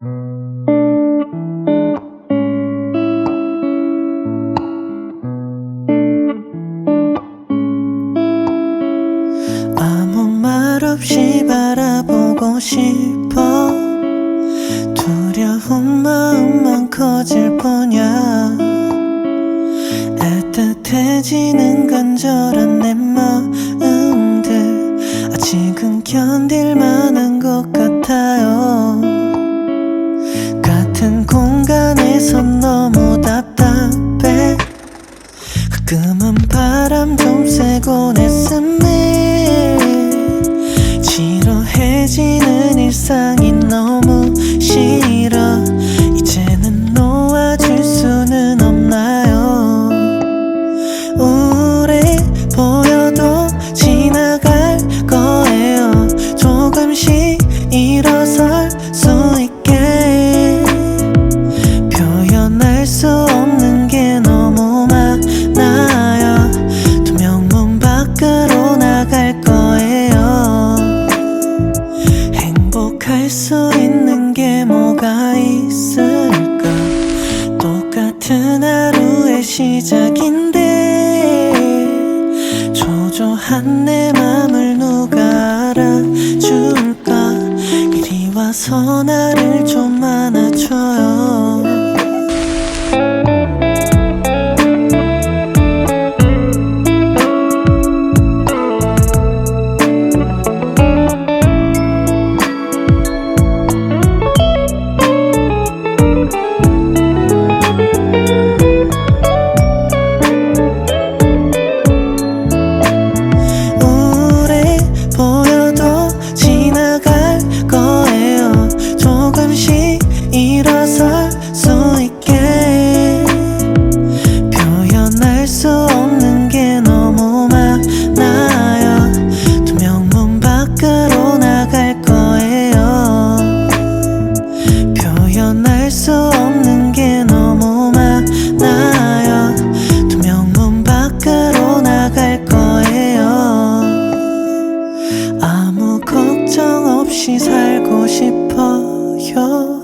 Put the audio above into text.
아무 말 없이 바라보고 싶어. 두려운 마음만 커질 뿐이야. 애틋해지는 간절한 내 마음 공간에서 너무 답답해. 가끔은 바람 좀 쐬고 냈음에 있는 게 뭐가 있을까? 똑같은 하루의 시작인데 초조한 내 맘을 누가 알아줄까? 이리 와서 나를 좀 안아줘요 싶어요